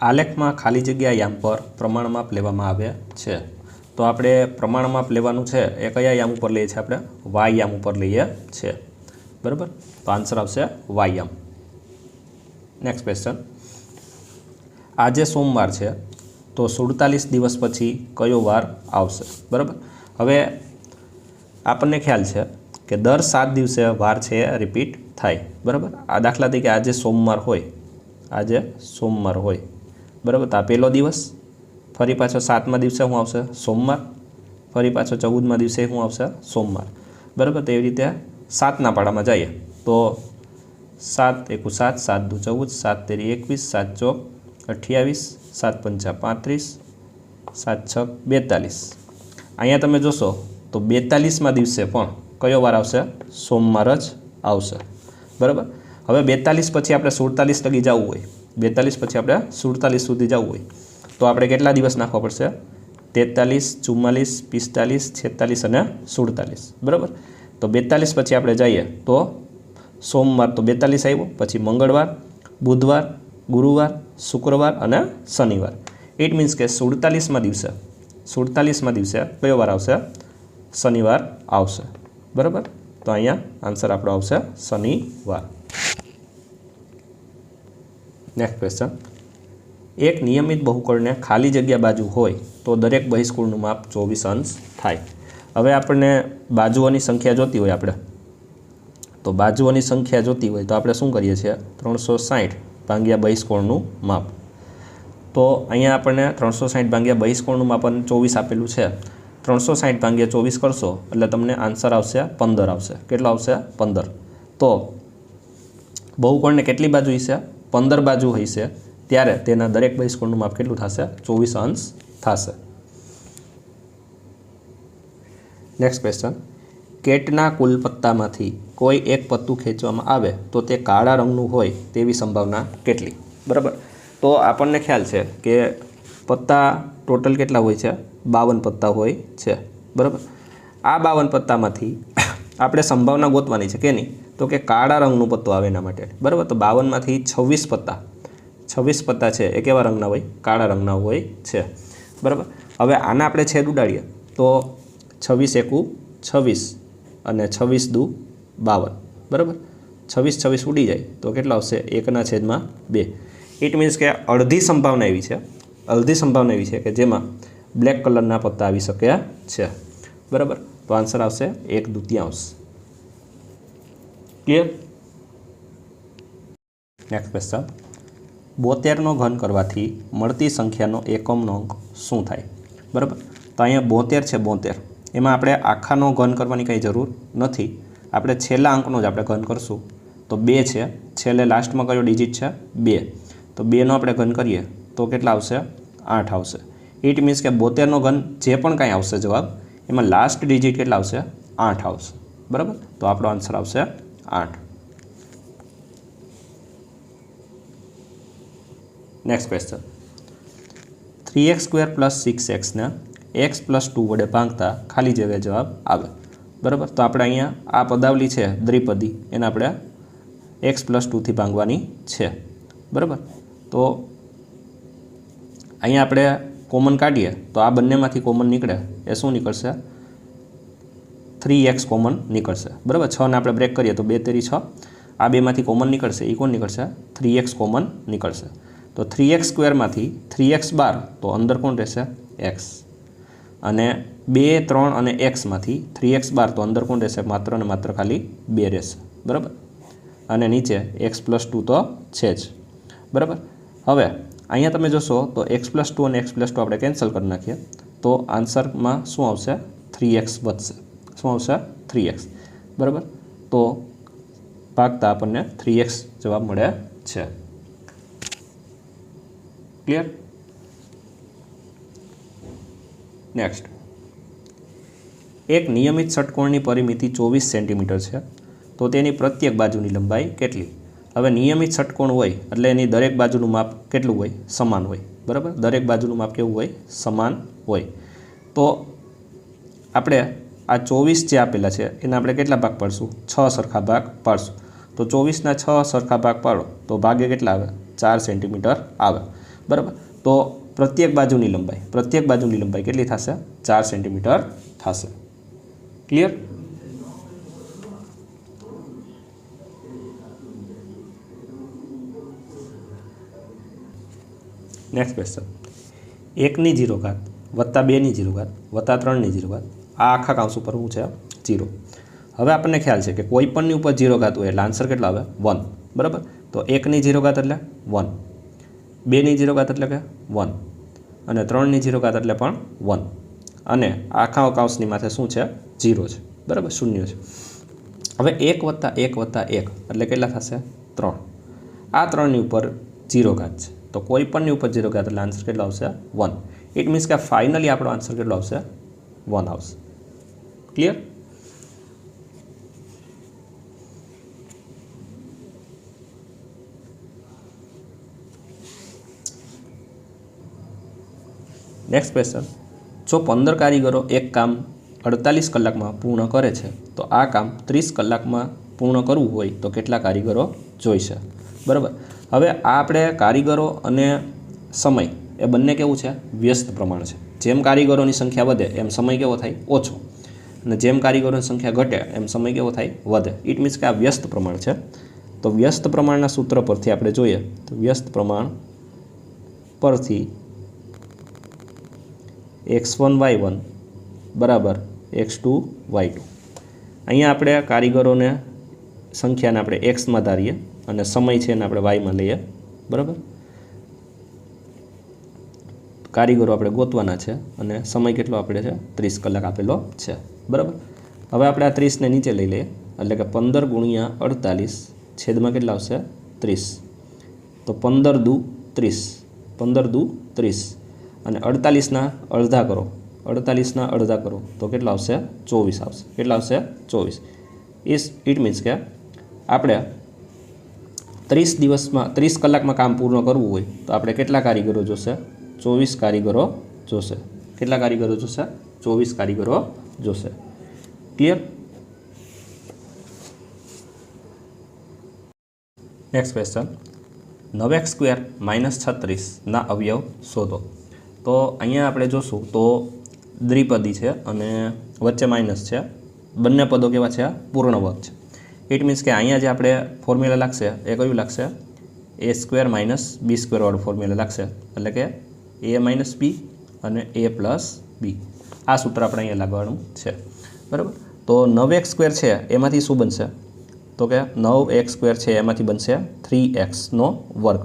આલેખમાં ખાલી જગ્યા યામ પર પ્રમાણ માપ લેવામાં આવ્યા છે. તો આપણે પ્રમાણ માપ લેવાનું છે એ કયા યામ ઉપર લઈએ છીએ આપણે? વાય ઉપર લઈએ છીએ. બરાબર? તો આન્સર આવશે વાય નેક્સ્ટ ક્વેશ્ચન આજે સોમવાર છે, તો સુડતાલીસ દિવસ પછી કયો વાર આવશે? બરાબર? હવે આપણને ખ્યાલ છે કે દર સાત દિવસે વાર છે રિપીટ થાય. બરાબર? આ દાખલા તરીકે આજે સોમવાર હોય. આજે સોમવાર હોય. બરાબર? તો પહેલો દિવસ. ફરી પાછો સાતમા દિવસે શું આવશે સોમવાર. ફરી પાછો ચૌદમા દિવસે શું આવશે સોમવાર. બરાબર? તો એવી રીતે સાતના પાડામાં જઈએ. તો સાત એકુ સાત સાત દુ ચૌદ, સાત તેરી એકવીસ, સાત ચોક અઠ્યાવીસ, સાત પંચા પાંત્રીસ, સાત છ બેતાલીસ. અહીંયા તમે જોશો તો બેતાલીસમાં દિવસે પણ કયો વાર આવશે? સોમવાર જ આવશે. બરાબર? હવે બેતાલીસ પછી આપણે સુડતાલીસ લગી જવું હોય. બેતાલીસ પછી આપણે સુડતાલીસ સુધી જવું હોય. તો આપણે કેટલા દિવસ નાખવા પડશે? તેતાલીસ, ચુમ્માલીસ, પિસ્તાલીસ, છેતાલીસ અને સુડતાલીસ. બરાબર? તો બેતાલીસ પછી આપણે જઈએ તો સોમવાર તો બેતાલીસ આવ્યો, પછી મંગળવાર, બુધવાર, ગુરુવાર, શુક્રવાર અને શનિવાર. ઇટ મીન્સ કે સુડતાલીસમાં દિવસે સુડતાલીસમાં દિવસે કયો વાર આવશે? શનિવાર આવશે. બરાબર? તો અહીંયા આન્સર આપણો આવશે શનિવાર. નેક્સ્ટ ક્વેશ્ચન એક નિયમિત બહુકોણને ખાલી જગ્યા બાજુ હોય તો દરેક બહિષ્કુળનું માપ ચોવીસ અંશ થાય. હવે આપણને બાજુઓની સંખ્યા જોતી હોય આપણે. તો બાજુઓની સંખ્યા જોતી હોય તો આપણે શું કરીએ છીએ? ત્રણસો સાઠ ભાંગ્યા બહિષ્કોણનું માપ. તો અહીંયા આપણને ત્રણસો સાઠ ભાંગ્યા બહિષ્કોણનું માપ ચોવીસ આપેલું છે. ત્રણસો સાઠ ભાંગ્યા ચોવીસ કરશો એટલે તમને આન્સર આવશે પંદર આવશે. કેટલો આવશે? પંદર. તો બહુકોણને કેટલી બાજુ હશે? પંદર બાજુ હશે. ત્યારે તેના દરેક બહિષ્કોણનું માપ કેટલું થશે? ચોવીસ અંશ થશે. નેક્સ્ટ ક્વેશ્ચન કેટના કુલ પત્તામાંથી કોઈ એક પત્તું ખેંચવામાં આવે તો તે કાળા રંગનું હોય તેવી સંભાવના કેટલી? બરાબર. તો આપણને ખ્યાલ છે કે પત્તા ટોટલ કેટલા હોય છે? બાવન પત્તા હોય છે. બરાબર. આ બાવન પત્તામાંથી આપણે સંભાવના ગોતવાની છે કેની તો કે કાળા રંગનું પત્તું આવે એના માટે. બરાબર? તો બાવનમાંથી છવ્વીસ પત્તા. છવ્વીસ પત્તા છે. એ કેવા રંગના હોય? કાળા રંગના હોય છે. બરાબર? હવે આના આપણે છેદ ઉડાડીએ. તો છવ્વીસ એકુ છવ્વીસ અને છવ્વીસ દુ બાવન. બરાબર? છવ્વીસ છવ્વીસ ઉડી જાય. તો કેટલા આવશે? એકના છેદમાં બે. ઇટ મીન્સ કે અડધી સંભાવના એવી છે. અડધી સંભાવના એવી છે કે જેમાં બ્લેક કલરના પત્તા આવી શક્યા છે. બરાબર? તો આન્સર આવશે એક દુત્યાંશ. ક્લિયર નેક્સ્ટ ક્વેશ્ચન બોતેરનો ઘન કરવાથી મળતી સંખ્યાનો એકમનો અંક શું થાય? બરાબર? તો અહીંયા બોતેર છે બોતેર. એમાં આપણે આખાનો ઘન કરવાની કંઈ જરૂર નથી. આપણે છેલ્લા અંકનો જ આપણે ઘન કરશું. તો બે છે. છેલ્લે લાસ્ટમાં કયો ડિજિટ છે? બે. તો બેનો આપણે ઘન કરીએ તો કેટલા આવશે? આઠ આવશે. ઇટ મીન્સ કે બોતેરનો ઘન જે પણ કાંઈ આવશે જવાબ, એમાં લાસ્ટ ડિજિટ કેટલા આવશે? આઠ આવશે. બરાબર? તો આપણો આન્સર આવશે આઠ. Next question three x square plus six એક્સને x plus two વડે ભાંગતા ખાલી જગ્યાએ જવાબ આવે. બરાબર? તો આપણે અહીંયા આ પદાવલી છે, દ્વિપદી. એને આપણે એક્સ પ્લસ ટુથી ભાંગવાની છે. બરાબર? તો અહીંયા આપણે કોમન કાઢીએ, તો આ બંનેમાંથી કોમન નીકળે. એ શું નીકળશે? થ્રી એક્સ કોમન નીકળશે. બરાબર? છને આપણે બ્રેક કરીએ તો બે તેરી છ. આ બેમાંથી કોમન નીકળશે. એ કોણ નીકળશે? થ્રી એક્સ કોમન નીકળશે. તો થ્રી એક્સ સ્ક્વેરમાંથી થ્રી એક્સ બાર, તો અંદર કોણ રહેશે? એક્સ અને બે, ત્રણ અને એક્સમાંથી થ્રી એક્સ બાર, તો અંદર કોણ રહેશે? માત્ર ને માત્ર ખાલી બે રહેશે. બરાબર? અને નીચે એક્સ પ્લસ ટુ તો છે જ. બરાબર? હવે, અહીંયા તમે જોશો તો એક્સ પ્લસ ટુ અને એક્સ પ્લસ ટુ આપણે કેન્સલ કરી નાખીએ. તો આન્સરમાં શું આવશે? થ્રી એક્સ વધશે. શું આવશે? થ્રી એક્સ બરાબર? તો ભાગતા આપણને થ્રી એક્સ જવાબ મળે છે. ક્લિયર નેક્સ્ટ એક નિયમિત ષટકોણની પરિમિતિ ચોવીસ સેન્ટીમીટર છે. તો તેની પ્રત્યેક બાજુની લંબાઈ કેટલી? હવે નિયમિત ષટકોણ હોય એટલે એની દરેક બાજુનું માપ કેટલું હોય? સમાન હોય. બરાબર? દરેક બાજુનું માપ કેવું હોય? સમાન હોય. તો આપણે આ ચોવીસ જે આપેલા છે, એને આપણે કેટલા ભાગ પાડશું? છ સરખા ભાગ પાડશું. તો ચોવીસના છ સરખા ભાગ પાડો, તો ભાગે કેટલા આવે? ચાર સેન્ટીમીટર આવે. બરાબર? તો પ્રત્યેક બાજુની લંબાઈ, પ્રત્યેક બાજુની લંબાઈ કેટલી થશે? ચાર સેન્ટીમીટર થશે. ક્લિયર નેક્સ્ટ ક્વેશ્ચન એકની જીરો ઘાત વત્તા બેની જીરો ઘાત વત્તા ત્રણની જીરો ઘાત આ આખા કાંસ ઉપર શું છે જીરો હવે આપણને ખ્યાલ છે કે કોઈ પણની ઉપર જીરો ઘાત હોય એટલે આન્સર કેટલો આવે? વન બરાબર? તો એકની જીરો ઘાત એટલે વન બેની જીરો ઘાત એટલે કે વન અને ત્રણની જીરો ઘાત એટલે પણ વન અને આખા કાંસની માથે શું છે? જીરો છે. બરાબર? શૂન્ય છે. હવે એક વત્તા એક વત્તા એક એટલે કેટલા થશે? ત્રણ. આ ત્રણની ઉપર જીરો ઘાત છે. તો કોઈ પણની ઉપર જીરો ઘાત એટલે આન્સર કેટલો આવશે? વન ઇટ મીન્સ કે ફાઇનલી આપણો આન્સર કેટલો આવશે? વન આવશે. ક્લિયર નેક્સ્ટ ક્વેશ્ચન જો પંદર કારીગરો એક કામ અડતાલીસ કલાકમાં પૂર્ણ કરે છે, તો આ કામ ત્રીસ કલાકમાં પૂર્ણ કરવું હોય, તો કેટલા કારીગરો જોઈશે બરાબર. હવે આ આપણે કારીગરો અને સમય, એ બંને કેવું છે? વ્યસ્ત પ્રમાણ છે. જેમ કારીગરોની સંખ્યા વધે, એમ સમય કેવો થાય? ઓછો. અને જેમ કારીગરોની સંખ્યા ઘટે, એમ સમય કેવો થાય? વધે. ઇટ મીન્સ કે આ વ્યસ્ત પ્રમાણ છે. તો વ્યસ્ત પ્રમાણના સૂત્ર પરથી આપણે જોઈએ, તો વ્યસ્ત પ્રમાણ પરથી એક્સ વન વાય વન બરાબર એક્સ ટુ વાય ટુ. અહીંયા આપણે કારીગરોને સંખ્યાને આપણે એક્સમાં ધારીએ અને સમય છે એને આપણે વાયમાં લઈએ. બરાબર? કારીગરો આપણે ગોતવાના છે અને સમય કેટલો આપણે છે? ત્રીસ કલાક આપેલો છે. બરાબર? હવે આપણે આ ત્રીસને નીચે લઈ લઈએ. એટલે કે પંદર ગુણ્યા અડતાલીસ છેદમાં કેટલા આવશે? ત્રીસ. તો પંદર દુ ત્રીસ. પંદર દુ ત્રીસ. અને અડતાલીસના અડધા કરો. અડતાલીસના અડધા કરો. તો કેટલા આવશે? ચોવીસ આવશે. કેટલા આવશે? ચોવીસ. ઇસ ઇટ મીન્સ કે આપણે ત્રીસ દિવસમાં, ત્રીસ કલાકમાં કામ પૂર્ણ કરવું હોય, તો આપણે કેટલા કારીગરો જોશે? ચોવીસ કારીગરો જોશે. કેટલા કારીગરો જોશે? ચોવીસ કારીગરો જોશે. ક્લિયર નેક્સ્ટ ક્વેશ્ચન નવ એક્સ સ્ક્વેર માઇનસ છત્રીસના અવયવ શોધો. તો અહીંયા આપણે જોશું તો દ્વિપદી છે અને વચ્ચે માઇનસ છે. બંને પદો કેવા છે? પૂર્ણ વર્ગ છે. ઇટ મીન્સ કે અહીંયા જે આપણે ફોર્મ્યુલા લાગશે, એ કયું લાગશે? એ સ્ક્વેર માઇનસ બી સ્ક્વેરવાળું ફોર્મ્યુલા લાગશે. એટલે કે એ માઇનસ બી અને એ પ્લસ બી આ સૂત્ર આપણે અહીંયા લાગવાનું છે. બરાબર? તો નવ એક્સ સ્ક્વેર છે, એમાંથી શું બનશે? તો કે નવ એક્સ સ્ક્વેર છે, એમાંથી બનશે થ્રી એક્સનો વર્ગ.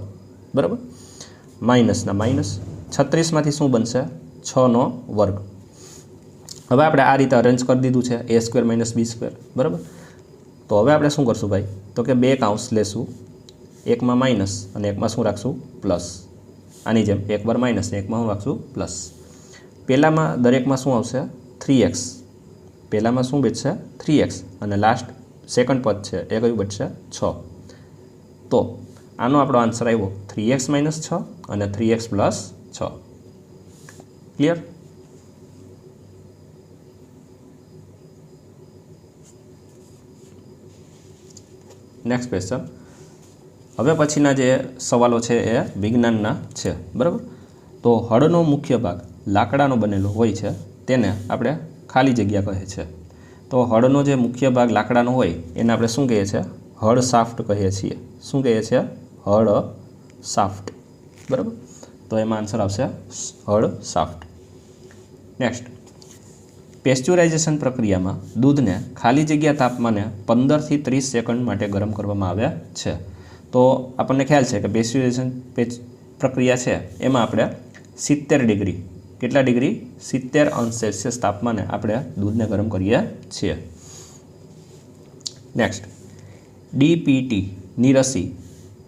બરાબર? માઇનસના માઇનસ. છત્રીસમાંથી શું બનશે? છનો વર્ગ. હવે આપણે આ રીતે અરેન્જ કરી દીધું છે a square minus b square. બરાબર? તો હવે આપણે શું કરશું ભાઈ? તો કે બે કાઉન્સ લેશું. એકમાં માઇનસ અને એકમાં શું રાખશું? પ્લસ. આની જેમ એક બાર માઇનસ ને એકમાં શું રાખશું? પ્લસ. પહેલાંમાં દરેકમાં શું આવશે? Three x. પહેલાંમાં શું બચશે? Three x. અને લાસ્ટ સેકન્ડ પદ છે. એ કયું બચશે? છ. તો આનો આપણો આન્સર આવ્યો થ્રી એક્સ માઇનસ છ અને થ્રી એક્સ પ્લસ છ. ક્લિયર નેક્સ્ટ ક્વેશ્ચન હવે પછીના જે સવાલો છે એ વિજ્ઞાનના છે. બરાબર? તો હળનો મુખ્ય ભાગ. લાકડાનો બનેલો હોય છે, તેને આપણે ખાલી જગ્યા કહે છે. તો હળનો જે મુખ્ય ભાગ લાકડાનો હોય, એને આપણે શું કહીએ છીએ? હળ સાફ્ટ કહીએ છીએ. શું કહીએ છીએ? હળ સાફ્ટ બરાબર? તો એમાં આન્સર આવશે હળ સાફ્ટ નેક્સ્ટ પેસ્ચ્યુરાઇઝેશન પ્રક્રિયામાં દૂધને ખાલી જગ્યા તાપમાને પંદરથી ત્રીસ સેકન્ડ માટે ગરમ કરવામાં આવે છે. તો આપણને ખ્યાલ છે કે પેસ્ચ્યુરાઇઝેશન પ્રક્રિયા છે. એમાં આપણે સિત્તેર ડિગ્રી કેટલા ડિગ્રી? સિત્તેર અંશ સેલ્સિયસ તાપમાને આપણે દૂધને ગરમ કરીએ છીએ. નેક્સ્ટ ડીપીટીની રસી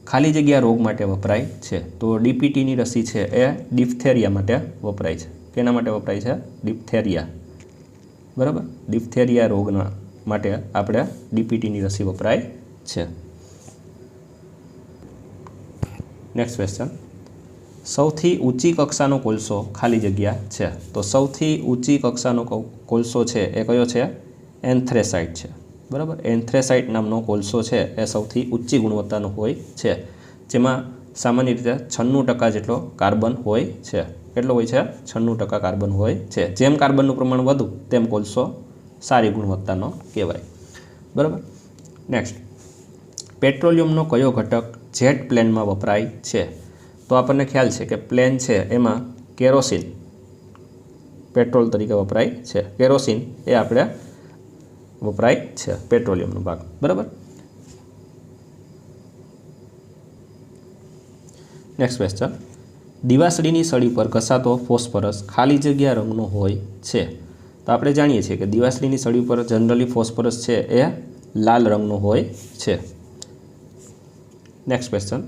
ખાલી જગ્યા રોગ માટે વપરાય છે. તો ડીપીટીની રસી છે એ ડિફથેરિયા માટે વપરાય છે. કેના માટે વપરાય છે? ડિફથેરિયા બરાબર? ડિફથેરિયા રોગના માટે આપણે ડીપીટીની રસી વપરાય છે. નેક્સ્ટ ક્વેશ્ચન સૌથી ઊંચી કક્ષાનો કોલસો ખાલી જગ્યા છે. તો સૌથી ઊંચી કક્ષાનો કોલસો છે એ કયો છે? એન્થ્રેસાઇટ છે. બરાબર? એન્થ્રેસાઇટ નામનો કોલસો છે એ સૌથી ઊંચી ગુણવત્તાનો હોય છે. જેમાં સામાન્ય રીતે છન્નું ટકા જેટલો કાર્બન હોય છે. કેટલો હોય છે? છન્નું ટકા કાર્બન હોય છે. જેમ કાર્બનનું પ્રમાણ વધુ, તેમ કોલસો સારી ગુણવત્તાનો કહેવાય. બરાબર? નેક્સ્ટ. પેટ્રોલિયમનો કયો ઘટક જેટ પ્લેનમાં વપરાય છે? તો આપણને ખ્યાલ છે કે પ્લેન છે એમાં કેરોસીન, પેટ્રોલ તરીકે વપરાય છે. કેરોસીન એ આપણે વપરાય છે, પેટ્રોલિયમનો ભાગ. બરાબર? નેક્સ્ટ ક્વેશ્ચન દિવાસળીની સળી પર ઘસાતો ફોસ્ફરસ ખાલી જગ્યા રંગનો હોય છે. તો આપણે જાણીએ છીએ કે દિવાસળીની સળી પર જનરલી ફોસ્ફરસ છે એ લાલ રંગનો હોય છે. નેક્સ્ટ ક્વેશ્ચન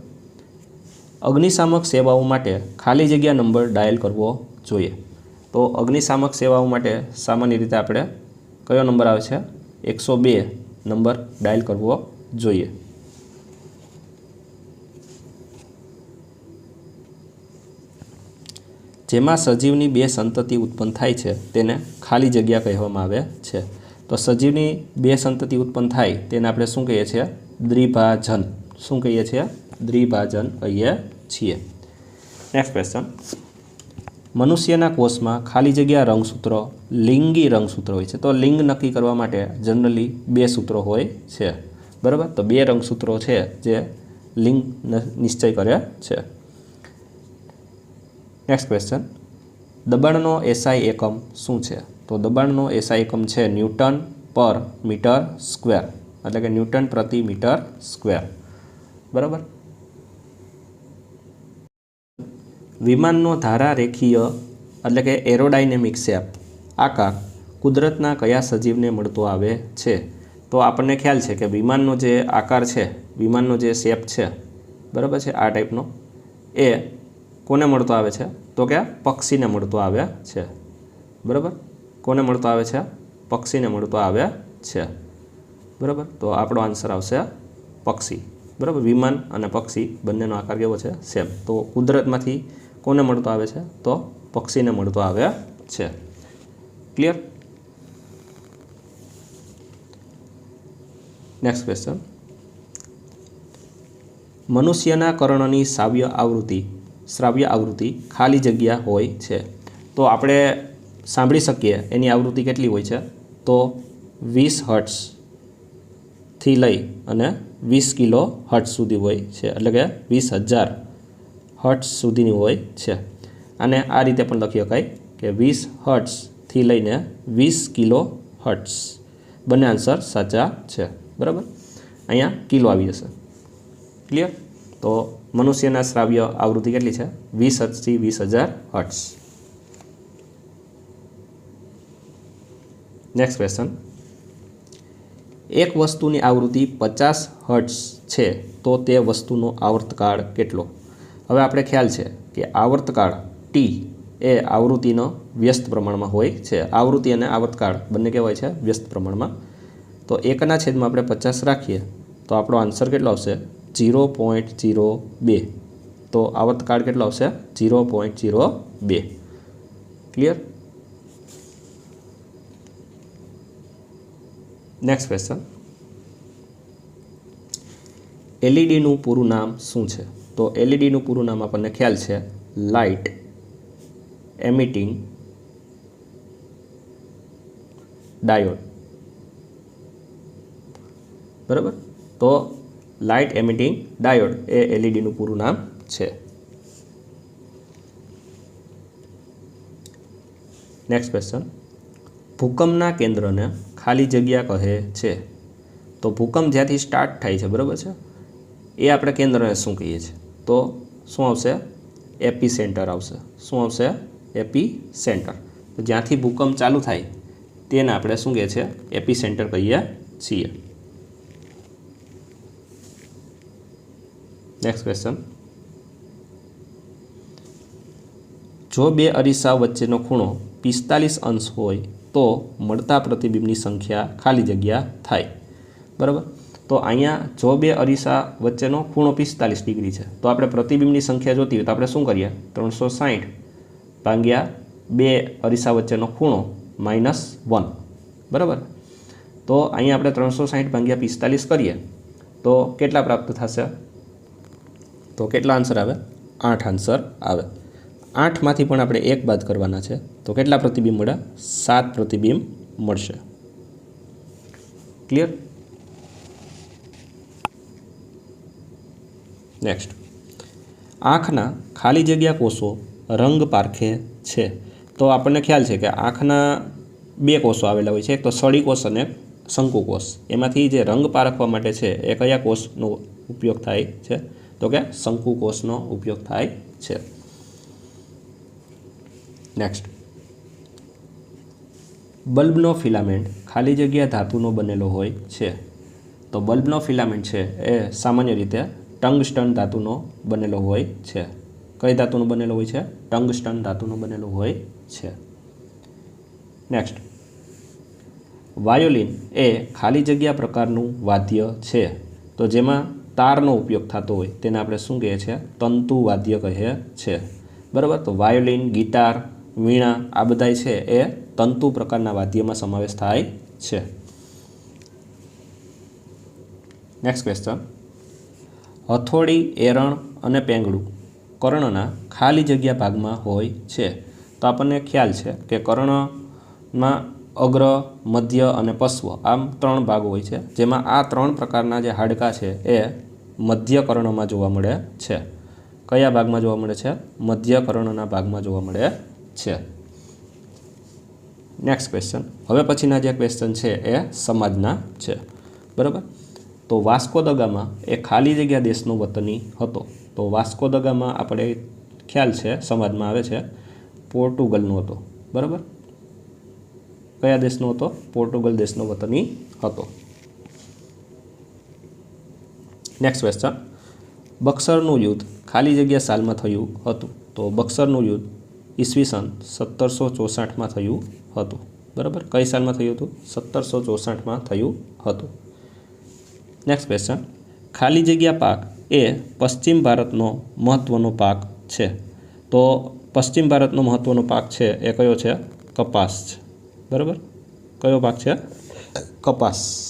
અગ્નિશામક સેવાઓ માટે ખાલી જગ્યા નંબર ડાયલ કરવો જોઈએ. તો અગ્નિશામક સેવાઓ માટે સામાન્ય રીતે આપણે કયો નંબર આવે છે? એકસો બે નંબર ડાયલ કરવો જોઈએ. જેમાં સજીવની બે સંતતિ ઉત્પન્ન થાય છે તેને ખાલી જગ્યા કહેવામાં આવે છે. તો સજીવની બે સંતતિ ઉત્પન્ન થાય તેને આપણે શું કહીએ છીએ? દ્વિભાજન. શું કહીએ છીએ? દ્વિભાજન કહીએ છીએ. નેક્સ્ટ ક્વેશ્ચન મનુષ્યના કોષમાં ખાલી જગ્યા રંગસૂત્ર, લિંગી રંગસૂત્ર હોય છે. તો લિંગ નક્કી કરવા માટે જનરલી બે સૂત્રો હોય છે. બરાબર? તો બે રંગસૂત્રો છે જે લિંગ નિશ્ચય કરે છે. નેક્સ્ટ ક્વેશ્ચન દબાણનો એસઆઈ એકમ શું છે? તો દબાણનો એસઆઈ એકમ છે ન્યૂટન પર મીટર સ્ક્વેર. એટલે કે ન્યૂટન પ્રતિ મીટર સ્ક્વેર. બરાબર? વિમાનનો ધારા રેખીય એટલે કે એરોડાયનેમિક શેપ આકાર કુદરતના કયા સજીવને મળતો આવે છે? તો આપણને ખ્યાલ છે કે વિમાનનો જે આકાર છે, વિમાનનો જે શેપ છે, બરાબર છે? આ ટાઈપનો. એ કોને મળતો આવે છે? તો કે પક્ષીને મળતો આવે છે. બરાબર? કોને મળતો આવે છે? પક્ષીને મળતો આવે છે. બરાબર? તો આપણો આન્સર આવશે પક્ષી. બરાબર? વિમાન અને પક્ષી બંનેનો આકાર કેવો છે? સેમ. તો કુદરતમાંથી કોને મળતો આવે છે? તો પક્ષીને મળતો આવે છે. ક્લિયર નેક્સ્ટ ક્વેશ્ચન મનુષ્યના કર્ણની શ્રાવ્ય આવૃત્તિ શ્રાવ્ય આવૃત્તિ ખાલી જગ્યા હોય છે. તો આપણે સાંભળી શકીએ, એની આવૃત્તિ કેટલી હોય છે? તો વીસ હર્ટ્સથી લઈ અને વીસ કિલો હર્ટ્સ સુધી હોય છે. એટલે કે વીસ હજાર. હર્ટ્સ સુધીની હોય છે. અને આ રીતે પણ લખી શકાય કે વીસ હર્ટ્સથી લઈને વીસ કિલો હર્ટ્સ બંને આન્સર સાચા છે. બરાબર? અહીંયા કિલો આવી જશે. ક્લિયર તો મનુષ્યના શ્રાવ્ય આવૃત્તિ કેટલી છે? વીસ હર્ટ્સથી વીસ હજાર હર્ટ્સ નેક્સ્ટ ક્વેશ્ચન એક વસ્તુની આવૃત્તિ પચાસ હર્ટ્સ છે, તો તે વસ્તુનો આવર્તકાળ કેટલો? હવે આપણે ખ્યાલ છે કે આવર્તકાળ ટી એ આવૃત્તિનો વ્યસ્ત પ્રમાણમાં હોય છે. આવૃત્તિ અને આવર્તકાળ બંને કહેવાય છે વ્યસ્ત પ્રમાણમાં. તો એકના છેદમાં આપણે પચાસ રાખીએ, તો આપણો આન્સર કેટલો આવશે? જીરો પોઈન્ટ જીરો બે. તો આવર્તકાળ કેટલો આવશે? જીરો પોઈન્ટ જીરો બે. ક્લિયર નેક્સ્ટ ક્વેશ્ચન એલઈડીનું પૂરું નામ શું છે? તો એલઈડીનું પૂરું નામ આપણને ખ્યાલ છે. લાઇટ એમિટિંગ ડાયોડ બરાબર? તો લાઇટ એમિટિંગ ડાયોડ એ એલઈડીનું પૂરું નામ છે. નેક્સ્ટ ક્વેશ્ચન ભૂકંપના કેન્દ્રને ખાલી જગ્યા કહે છે. તો ભૂકંપ જ્યાંથી સ્ટાર્ટ થાય છે, બરાબર છે? એ આપણે કેન્દ્રને શું કહીએ છીએ? તો શું આવશે? એપી સેન્ટર આવશે. શું આવશે? એપી સેન્ટર તો જ્યાંથી ભૂકંપ ચાલુ થાય, તેને આપણે શું કહે છે? એપી સેન્ટર કહીએ છીએ. નેક્સ્ટ ક્વેશ્ચન જો બે અરીસા વચ્ચેનો ખૂણો પિસ્તાલીસ અંશ હોય, તો મળતા પ્રતિબિંબની સંખ્યા ખાલી જગ્યા થાય. બરાબર? તો અહીંયા જો બે અરીસા વચ્ચેનો ખૂણો પિસ્તાલીસ ડિગ્રી છે. તો આપણે પ્રતિબિંબની સંખ્યા જોતી હોય તો આપણે શું કરીએ? ત્રણસો સાહીઠ ભાગ્યા બે અરીસા વચ્ચેનો ખૂણો માઇનસ વન. બરાબર? તો અહીંયા આપણે ત્રણસો સાહીઠ ભાગ્યા પિસ્તાલીસ કરીએ. તો કેટલા પ્રાપ્ત થશે? તો કેટલા આન્સર આવે? આઠ આન્સર આવે. આઠમાંથી પણ આપણે એક બાદ કરવાના છે. તો કેટલા પ્રતિબિંબ મળે સાત પ્રતિબિંબ મળશે. ક્લિયર? નેક્સ્ટ આંખના ખાલી જગ્યા કોષો રંગ પારખે છે. તો આપણને ખ્યાલ છે કે આંખના બે કોષો આવેલા હોય છે. એક તો સળી કોષ અને શંકુ કોષ. એમાંથી જે રંગ પારખવા માટે છે, એ કયા કોષનો ઉપયોગ થાય છે? તો કે શંકુ કોષનો ઉપયોગ થાય છે. નેક્સ્ટ બલ્બનો ફિલામેન્ટ ખાલી જગ્યા ધાતુનો બનેલો હોય છે. તો બલ્બનો ફિલામેન્ટ છે, એ સામાન્ય રીતે ટંગસ્ટન ધાતુનો બનેલો હોય છે. કઈ ધાતુનો બનેલો હોય છે? ટંગસ્ટન ધાતુનો બનેલો હોય છે. નેક્સ્ટ વાયોલિન એ ખાલી જગ્યા પ્રકારનું વાદ્ય છે. તો જેમાં તારનો ઉપયોગ થતો હોય તેને આપણે શું કહીએ છીએ? તંતુ વાદ્ય કહે છે. બરાબર? તો વાયોલિન, ગિટાર, વીણા આ બધા છે એ તંતુ પ્રકારના વાદ્યમાં સમાવેશ થાય છે. નેક્સ્ટ ક્વેશ્ચન હથોડી, એરણ અને પેંગડું કર્ણના ખાલી જગ્યા ભાગમાં હોય છે. તો આપણને ખ્યાલ છે કે કર્ણમાં અગ્ર, મધ્ય અને પશ્વ આમ ત્રણ ભાગ હોય છે. જેમાં આ ત્રણ પ્રકારના જે હાડકાં છે એ મધ્ય કર્ણમાં જોવા મળે છે. કયા ભાગમાં જોવા મળે છે? મધ્ય કર્ણના ભાગમાં જોવા મળે છે. નેક્સ્ટ ક્વેશ્ચન હવે પછીના જે ક્વેશ્ચન છે એ સમાજના છે. બરાબર? તો વાસ્કો દગામા એ ખાલી જગ્યા દેશનો વતની હતો. તો વાસ્કો દગામા આપણે ખ્યાલ છે સમાજમાં આવે છે, પોર્ટુગલનો હતો. બરાબર? કયા દેશનો હતો? પોર્ટુગલ દેશનો વતની હતો. નેક્સ્ટ ક્વેશ્ચન બક્સરનું યુદ્ધ ખાલી જગ્યા સાલમાં થયું હતું. તો બક્સરનું યુદ્ધ ઈસવીસન સત્તરસો ચોસાઠમાં થયું હતું. બરાબર? કઈ સાલમાં થયું હતું? સત્તરસો ચોસાઠમાં થયું હતું. નેક્સ્ટ ક્વેશ્ચન ખાલી જગ્યા પાક એ પશ્ચિમ ભારતનો મહત્ત્વનો પાક છે. તો પશ્ચિમ ભારતનો મહત્ત્વનો પાક છે એ કયો છે? કપાસ છે. બરાબર? કયો પાક છે? કપાસ.